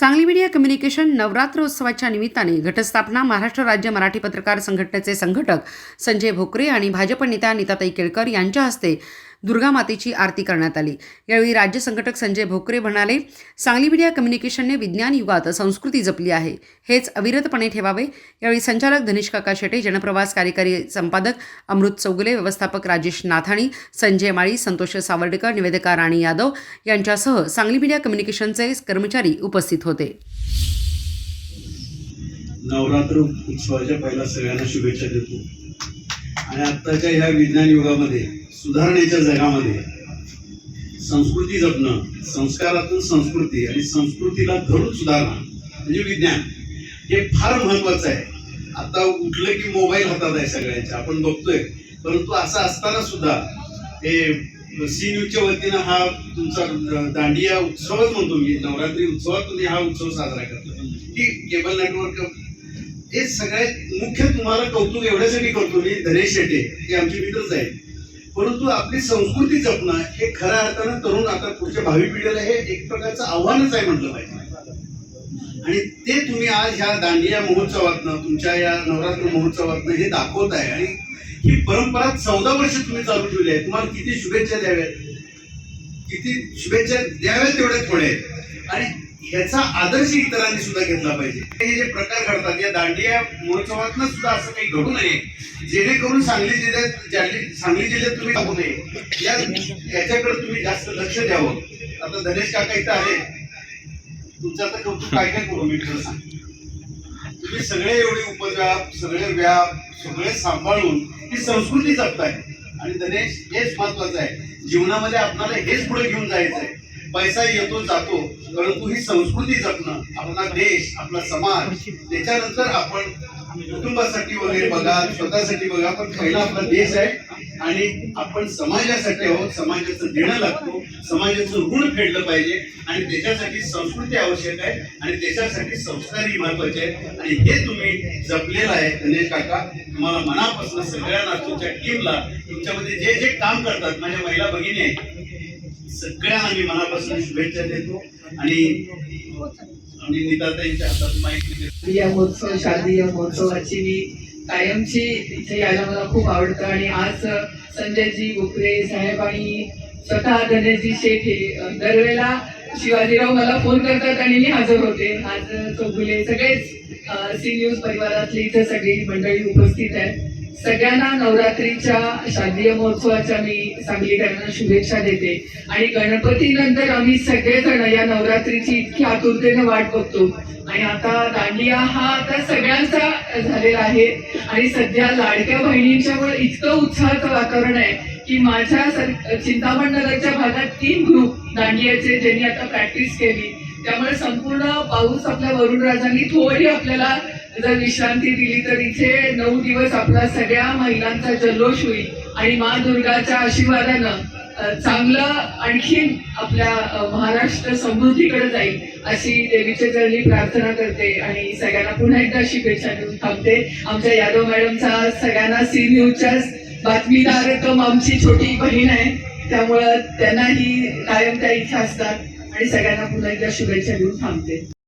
Sangli media communication Navratra उत्सवाच्या निमित्ताने घटस्थापना महाराष्ट्र राज्य मराठी पत्रकार संघटनेचे संघटक संजय भोकरे आणि भाजप नेत्या नीताताई केळकर यांच्या हस्ते दुर्गा मातेची आरती करण्यात आली. यावेळी राज्य संघटक संजय भोकरे म्हणाले सांगली मीडिया कम्युनिकेशनने विज्ञान युगात संस्कृती जपली आहे. हेच अविरतपणे ठेवावे. यावेळी संचालक धनिश काका शेटे जनप्रवास कार्यकारी संपादक अमृत चौगुले व्यवस्थापक राजेश नाथाणी संजय माळी संतोष सावर्डेकर निवेदिका राणी यादव यांच्यासह सांगली मीडिया कम्युनिकेशनचे कर्मचारी उपस्थित होते. नवरात्र उत्सवाच्या पहिला सगळ्यांना शुभेच्छा देतो. आणि आत्ताच्या ह्या विज्ञान युगामध्ये सुधारणेच्या जगामध्ये. संस्कृती जपणं संस्कारातून संस्कृती आणि संस्कृतीला धरून सुधारणं म्हणजे विज्ञान हे फार महत्वाचं आहे. आता उठलं की मोबाईल हातात आहे सगळ्यांच्या आपण बघतोय. परंतु असं असताना सुद्धा हे सी न्यूजच्या वतीनं हा तुमचा दांडिया उत्सवच म्हणतो मी नवरात्री उत्सवात तुम्ही हा उत्सव साजरा करता. की केबल नेटवर्क हे सगळ्यात मुख्य तुम्हाला कौतुक एवढ्यासाठी करतो मी धनेश शेटे हे आमचे मित्रच आहेत. परंतु आपली संस्कृती जपणं हे खऱ्या अर्थानं तरुण आता पुढच्या भावी पिढीला हे एक प्रकारचं आव्हानच आहे म्हटलं पाहिजे. आणि ते तुम्ही आज ह्या दांडिया महोत्सवातनं तुमच्या या नवरात्र महोत्सवातनं हे दाखवत आहे. आणि ही परंपरा चौदा वर्ष तुम्ही चालू ठेवली आहे. तुम्हाला किती शुभेच्छा द्याव्यात? किती शुभेच्छा द्याव्यात तेवढ्या थोड्या आहेत. आणि ह्याचा आदर्श इतरांनी सुद्धा घेतला पाहिजे. हे जे प्रकार घडतात या दांडिया महोत्सवातनं सुद्धा असं काही घडू नये. जेणेकरून सांगली जिल्ह्यात सांगली जिल्ह्यात तुम्ही टाकू नये. या याच्याकडे तुम्ही जास्त लक्ष द्यावं. आता धनेश काका इथं आले तुमचं आता कौतुक काय काय करू मी खरं सांग. तुम्ही सगळे एवढे उपद्व्याप सगळे व्याप सगळे सांभाळून ही संस्कृती जपताय. आणि गणेश हेच महत्वाचं आहे. जीवनामध्ये आपल्याला हेच पुढे घेऊन जायचं आहे पैसा येतो जातो. परंतु ही संस्कृती जपणं आपला देश आपला समाज त्याच्यानंतर आपण कुटुंबासाठी वगैरे बघा स्वतःसाठी बघा पण पहिला आपला देश आहे आणि आपण समाजासाठी आहोत समाजाचं देणं लागतो समाजाचं ऋण फेडलं पाहिजे आणि त्याच्यासाठी संस्कृती आवश्यक आहे आणि त्याच्यासाठी संस्कारही महत्त्वाचे आहेत. आणि हे तुम्ही जपलेलं आहे गणेश काका तुम्हाला मनापासून सगळ्यांना तुमच्या टीमला तुमच्यामध्ये जे जे काम करतात माझ्या महिला भगिनी आहेत सगळ्यांना मी मनापासून शुभेच्छा देतो. आणि आणि नीताताईंच्या हातात माहिती या महोत्सव महोत्सवाची मी कायमची इथे यायला मला खूप आवडतं. आणि आज संजयजी बुकरे साहेब आणि स्वतः गणेशजी शेठ हे दरवेळेला शिवाजीराव मला फोन करतात आणि मी हजर होते. आज चौगुले सगळेच सी न्यूज परिवारातली इथे सगळी मंडळी उपस्थित आहेत. सगळ्यांना नवरात्रीच्या शादीय महोत्सवाच्या मी सांगलीकरांना शुभेच्छा देते. आणि गणपती नंतर आम्ही सगळेजण या नवरात्रीची इतकी आतुरतेने वाट बघतो. आणि आता दांडिया हा आता सगळ्यांचा झालेला आहे. आणि सध्या लाडक्या बहिणींच्यामुळे इतकं उत्साहाचं वातावरण आहे की माझ्या चिंतामण नगरच्या भागात तीन ग्रुप दांडियाचे ज्यांनी आता प्रॅक्टिस केली. त्यामुळे संपूर्ण पाऊस आपल्या वरुण राजांनी थोडी आपल्याला जर विश्रांती दिली तर इथे नऊ दिवस आपला सगळ्या महिलांचा जल्लोष होईल. आणि मा दुर्गाच्या आशीर्वादानं चांगलं आणखीन आपल्या महाराष्ट्र समृद्धीकडे जाईल अशी देवीच्या चरणी प्रार्थना करते. आणि सगळ्यांना पुन्हा एकदा शुभेच्छा देऊन थांबते. आमच्या यादव मॅडमचा सगळ्यांना सी न्यूजच्या बातमीदारकम आमची छोटी बहीण आहे. त्यामुळं त्यांनाही कायम त्या इच्छा असतात. आणि सगळ्यांना पुन्हा एकदा शुभेच्छा देऊन थांबते.